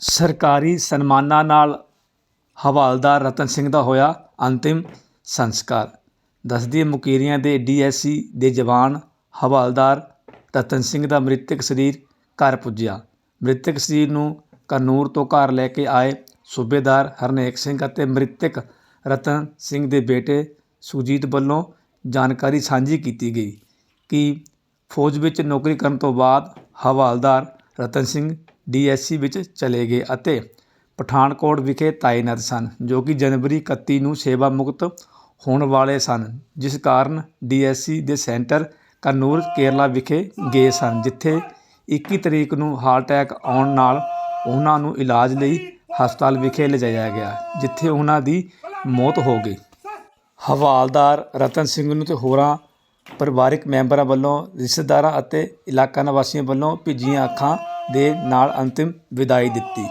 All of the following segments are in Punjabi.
ਸਰਕਾਰੀ ਸਨਮਾਨਾਂ ਨਾਲ ਹਵਾਲਦਾਰ ਰਤਨ ਸਿੰਘ ਦਾ ਹੋਇਆ ਅੰਤਿਮ ਸੰਸਕਾਰ। ਦੱਸਦੀ ਮੁਕੇਰੀਆਂ ਦੇ ਡੀਐਸਸੀ ਦੇ ਜਵਾਨ ਹਵਾਲਦਾਰ ਰਤਨ ਸਿੰਘ ਦਾ ਮ੍ਰਿਤਕ ਸਰੀਰ ਘਰ ਪੁੱਜਿਆ। ਮ੍ਰਿਤਕ ਸਰੀਰ ਨੂੰ ਕਨੂਰ ਤੋਂ ਘਰ ਲੈ ਕੇ ਆਏ ਸੂਬੇਦਾਰ ਹਰਨੇਕ ਸਿੰਘ ਅਤੇ ਮ੍ਰਿਤਕ ਰਤਨ ਸਿੰਘ ਦੇ ਬੇਟੇ ਸੁਜੀਤ ਵੱਲੋਂ ਜਾਣਕਾਰੀ ਸਾਂਝੀ ਕੀਤੀ ਗਈ ਕਿ ਫੌਜ ਵਿੱਚ ਨੌਕਰੀ ਕਰਨ ਤੋਂ ਬਾਅਦ ਹਵਾਲਦਾਰ ਰਤਨ ਸਿੰਘ ਡੀਐਸਸੀ ਵਿੱਚ ਚਲੇ ਗਏ ਅਤੇ ਪਠਾਨਕੋਟ ਵਿਖੇ ਤਾਇਨਾਤ ਸਨ, ਜੋ ਕਿ ਜਨਵਰੀ 31 ਨੂੰ ਸੇਵਾ ਮੁਕਤ ਹੋਣ ਵਾਲੇ ਸਨ, ਜਿਸ ਕਾਰਨ ਡੀਐਸਸੀ ਦੇ ਸੈਂਟਰ ਕਨੂਰ ਕੇਰਲਾ ਵਿਖੇ ਗਏ ਸਨ, ਜਿੱਥੇ 21 ਤਰੀਕ ਨੂੰ ਹਾਰਟ ਅਟੈਕ ਆਉਣ ਨਾਲ ਉਹਨਾਂ ਨੂੰ ਇਲਾਜ ਲਈ ਹਸਪਤਾਲ ਵਿਖੇ ਲਿਜਾਇਆ ਗਿਆ, ਜਿੱਥੇ ਉਹਨਾਂ ਦੀ ਮੌਤ ਹੋ ਗਈ। ਹਵਾਲਦਾਰ ਰਤਨ ਸਿੰਘ ਨੂੰ ਤੇ ਹੋਰਾਂ ਪਰਿਵਾਰਕ ਮੈਂਬਰਾਂ ਵੱਲੋਂ ਰਿਸ਼ਤੇਦਾਰਾਂ ਅਤੇ ਇਲਾਕਾ ਨਿਵਾਸੀਆਂ ਵੱਲੋਂ ਭਿੱਜੀਆਂ ਅੱਖਾਂ ਦੇ ਨਾਲ ਅੰਤਿਮ ਵਿਦਾਈ ਦਿੱਤੀ।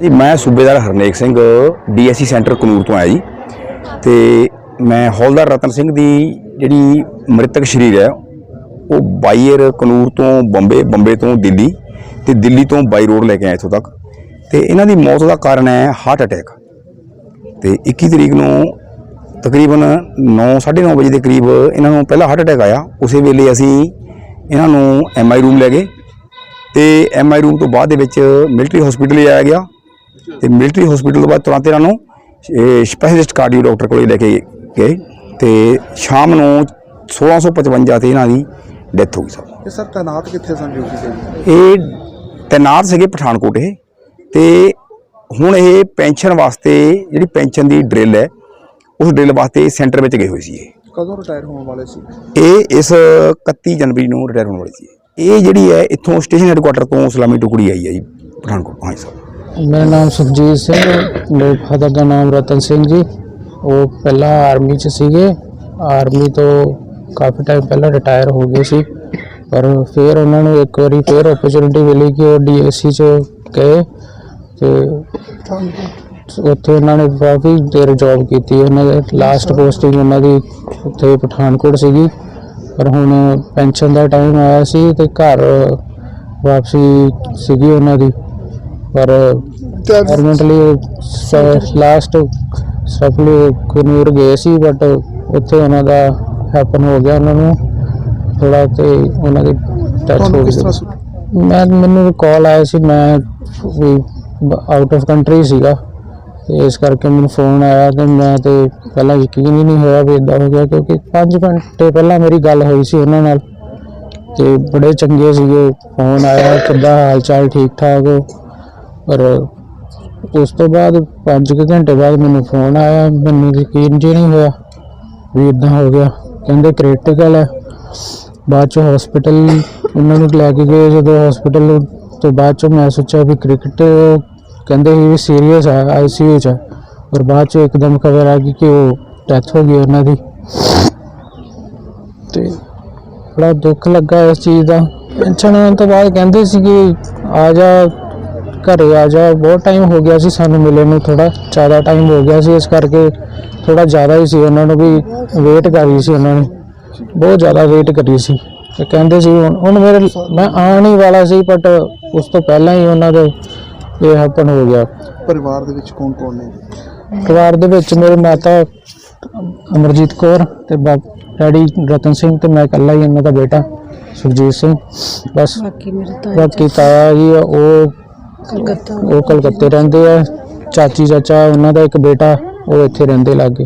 ਜੀ, ਮੈਂ ਸੂਬੇਦਾਰ ਹਰਨੇਕ ਸਿੰਘ, ਡੀਐਸਸੀ ਸੈਂਟਰ ਕਨੂਰ ਤੋਂ ਆਇਆ ਜੀ। ਤੇ ਮੈਂ ਹੌਲਦਾਰ ਰਤਨ ਸਿੰਘ ਦੀ ਜਿਹੜੀ ਮ੍ਰਿਤਕ ਸ਼ਰੀਰ ਹੈ, ਉਹ ਬਾਈਅਰ ਕਨੂਰ ਤੋਂ ਬੰਬੇ ਬੰਬੇ ਤੋਂ ਦਿੱਲੀ ਤੇ ਦਿੱਲੀ ਤੋਂ ਬਾਈ ਰੋਡ ਲੈ ਕੇ ਆਏ ਇੱਥੋਂ ਤੱਕ। ਤੇ ਇਹਨਾਂ ਦੀ ਮੌਤ ਦਾ ਕਾਰਨ ਹੈ ਹਾਰਟ ਅਟੈਕ ਤੇ 21 ਤਰੀਕ ਨੂੰ ਤਕਰੀਬਨ 9:30 ਵਜੇ ਦੇ ਕਰੀਬ ਇਹਨਾਂ ਨੂੰ ਪਹਿਲਾ ਹਾਰਟ ਅਟੈਕ ਆਇਆ। ਉਸੇ ਵੇਲੇ ਅਸੀਂ ਇਹਨਾਂ ਨੂੰ ਐਮਆਈ ਰੂਮ ਲੈ ਗਏ ਤੇ ਐਮਆਈ ਰੂਮ ਤੋਂ ਬਾਅਦ ਦੇ ਵਿੱਚ ਮਿਲਟਰੀ ਹਸਪੀਟਲ ਲਿਆਇਆ ਗਿਆ ਤੇ ਮਿਲਟਰੀ ਹਸਪੀਟਲ ਤੋਂ ਬਾਅਦ ਤੁਰੰਤ ਇਹਨਾਂ ਨੂੰ ਸਪੈਸ਼ਲਿਸਟ ਕਾਰਡੀਓ ਡਾਕਟਰ ਕੋਲੇ ਲੈ ਕੇ ਗਏ ਤੇ ਸ਼ਾਮ ਨੂੰ 1655 ਤੇ ਇਹਨਾਂ ਦੀ ਡੈਥ ਹੋ ਗਈ ਸਰ। ਇਹ ਸਰ ਤੈਨਾਤ ਕਿੱਥੇ ਸਨ ਡਿਊਟੀ ਤੇ? ਇਹ ਤੈਨਾਤ ਸੀਗੇ ਪਠਾਨਕੋਟ ਇਹ ਤੇ ਹੁਣ ਇਹ ਪੈਨਸ਼ਨ ਵਾਸਤੇ ਜਿਹੜੀ ਪੈਨਸ਼ਨ ਦੀ ਡਰਿਲ ਹੈ ਉਸ ਡਰਿਲ ਵਾਸਤੇ ਸੈਂਟਰ ਵਿੱਚ ਗਏ ਹੋਏ ਸੀ ਇਹ। ਕਦੋਂ ਰਿਟਾਇਰ ਹੋਣ ਵਾਲੇ ਸੀ? ਇਹ ਇਸ 31 ਜਨਵਰੀ ਨੂੰ ਰਿਟਾਇਰ ਹੋਣ ਵਾਲੀ ਸੀ। ਇਹ ਜਿਹੜੀ ਹੈ ਇੱਥੋਂ ਸਟੇਸ਼ਨ ਹੈਡਕੁਆਟਰ ਤੋਂ ਸਲਾਮੀ ਟੁਕੜੀ ਆਈ ਹੈ ਜੀ ਪਠਾਨਕੋਟ ਹਾਂਜੀ ਸਰ। ਮੇਰਾ ਨਾਮ ਸੁਖਜੀਤ ਸਿੰਘ ਮੇਰੇ ਫਾਦਰ ਦਾ ਨਾਮ ਰਤਨ ਸਿੰਘ ਜੀ। ਉਹ ਪਹਿਲਾਂ ਆਰਮੀ 'ਚ ਸੀਗੇ। ਆਰਮੀ ਤੋਂ ਕਾਫੀ ਟਾਈਮ ਪਹਿਲਾਂ ਰਿਟਾਇਰ ਹੋ ਗਏ ਸੀ। ਪਰ ਫਿਰ ਉਹਨਾਂ ਨੂੰ ਇੱਕ ਵਾਰੀ ਫਿਰ ਓਪਰਚੁਨਿਟੀ ਮਿਲੀ ਕਿ ਉਹ ਡੀਐਸਸੀ 'ਚ ਗਏ ਤੇ ਉੱਥੇ ਉਹਨਾਂ ਨੇ ਕਾਫੀ ਦੇਰ ਜੌਬ ਕੀਤੀ। ਉਹਨਾਂ ਦੇ ਲਾਸਟ ਪੋਸਟਿੰਗ ਉਹਨਾਂ ਦੀ ਉੱਥੇ ਪਠਾਨਕੋਟ ਸੀਗੀ। ਪਰ ਹੁਣ ਪੈਨਸ਼ਨ ਦਾ ਟਾਈਮ ਆਇਆ ਸੀ ਤੇ ਘਰ ਵਾਪਸੀ ਸੀਗੀ ਉਹਨਾਂ ਦੀ। ਪਰ ਪਰਮਨੈਂਟਲੀ ਲਾਸਟ ਸਫਲੀ ਕਨੂਰ ਗਏ ਸੀ ਬਟ ਉੱਥੇ ਉਹਨਾਂ ਦਾ ਹੈਪਨ ਹੋ ਗਿਆ ਉਹਨਾਂ ਨੂੰ। ਥੋੜਾ ਤੇ ਉਹਨਾਂ ਦੀ ਟੱਚ ਹੋ ਸੁ- ਮੈਂ ਮੈਨੂੰ ਕਾਲ ਆਇਆ ਸੀ ਮੈਂ ਆਊਟ ਆਫ ਕੰਟਰੀ ਸੀਗਾ। ਤੇ ਇਸ ਕਰਕੇ ਮੈਨੂੰ ਫੋਨ ਆਇਆ ਤੇ ਮੈਂ ਤੇ ਪਹਿਲਾਂ ਯਕੀਨ ਹੀ ਨਹੀਂ ਹੋਇਆ ਵੀ ਇਦਾਂ ਹੋ ਗਿਆ ਕਿਉਂਕਿ 5 ਘੰਟੇ ਪਹਿਲਾਂ ਮੇਰੀ ਗੱਲ ਹੋਈ ਸੀ ਉਹਨਾਂ ਨਾਲ ਤੇ ਬੜੇ ਚੰਗੇ ਸੀਗੇ ਫੋਨ ਆਇਆ, ਕਿੱਦਾਂ ਹਾਲ ਚਾਲ ਠੀਕ ਠਾਕ ਹੋ ਪਰ ਉਸ ਤੋਂ ਬਾਅਦ 5 ਘੰਟੇ ਬਾਅਦ ਮੈਨੂੰ ਫੋਨ ਆਇਆ, ਮੈਨੂੰ ਯਕੀਨ ਜੀ ਨਹੀਂ ਹੋਇਆ ਵੀ ਇਦਾਂ ਹੋ ਗਿਆ। ਕਹਿੰਦੇ ਕ੍ਰਿਟੀਕਲ ਹੈ। ਬਾਅਦ ਚ ਹਸਪੀਟਲ ਉਹਨਾਂ ਨੂੰ ਲੈ ਕੇ ਗਏ। ਜਦੋਂ ਹਸਪੀਟਲ ਤੋਂ ਬਾਅਦ ਚ ਮੈਂ ਸੋਚਿਆ ਵੀ ਕ੍ਰਿਕਟ ਕਹਿੰਦੇ ਸੀ ਵੀ ਸੀਰੀਅਸ ਹੈ ਆਈਸੀਯੂ ਚ। ਹੈ। ਪਰ ਬਾਅਦ ਚ ਇੱਕਦਮ ਖਬਰ ਆ ਗਈ ਕਿ ਉਹ ਡੈਥ ਹੋ ਗਈ ਉਹਨਾਂ ਦੀ। ਤੇ ਬੜਾ ਦੁੱਖ ਲੱਗਾ ਇਸ ਚੀਜ਼ ਦਾ। ਪੈਨਸ਼ਨ ਆਉਣ ਤੋਂ ਬਾਅਦ ਕਹਿੰਦੇ ਸੀ ਕਿ ਆ ਜਾ, ਘਰੇ ਆ ਜਾ। ਬਹੁਤ ਟਾਈਮ ਹੋ ਗਿਆ ਸੀ ਸਾਨੂੰ ਮਿਲੇ ਨੂੰ ਥੋੜਾ ਜ਼ਿਆਦਾ ਟਾਈਮ ਹੋ ਗਿਆ ਸੀ। ਇਸ ਕਰਕੇ ਥੋੜਾ ਜ਼ਿਆਦਾ ਹੀ ਸੀ ਉਹਨਾਂ ਨੂੰ ਵੀ ਵੇਟ ਕਰ ਰਹੀ ਸੀ ਉਹਨਾਂ ਨੇ। ਬਹੁਤ ਜ਼ਿਆਦਾ ਵੇਟ ਕਰੀ ਸੀ। ਤੇ ਕਹਿੰਦੇ ਸੀ ਹੁਣ ਹੁਣ ਮੇਰੇ, ਮੈਂ ਆਉਣ ਹੀ ਵਾਲਾ ਸੀ ਬਟ ਉਸ ਤੋਂ ਪਹਿਲਾਂ ਹੀ ਉਹਨਾਂ ਦੇ ਇਹ ਹੈਪਨ ਹੋ ਗਿਆ। ਪਰਿਵਾਰ ਦੇ ਵਿੱਚ ਕੌਣ ਕੌਣ ਨੇ? ਪਰਿਵਾਰ ਦੇ ਵਿੱਚ ਮੇਰੇ ਮਾਤਾ ਅਮਰਜੀਤ ਕੌਰ ਤੇ ਬਾ- ਡੈਡੀ ਰਤਨ ਸਿੰਘ ਤੇ ਮੈਂ ਇਕੱਲਾ ਹੀ ਇਹਨਾਂ ਦਾ ਬੇਟਾ ਸੁਖਜੀਤ ਸਿੰਘ। ਬਸ ਬਾਕੀ ਮੇਰੇ ਤਾਏ ਬਾਕੀ ਤਾਇਆ ਜੀ ਆ, ਉਹ ਕਲਕੱਤਾ। ਉਹ ਕਲਕੱਤੇ ਰਹਿੰਦੇ ਆ। ਚਾਚੀ ਚਾਚਾ ਉਹਨਾਂ ਦਾ ਇੱਕ ਬੇਟਾ ਉਹ ਇੱਥੇ ਰਹਿੰਦੇ ਲਾਗੇ।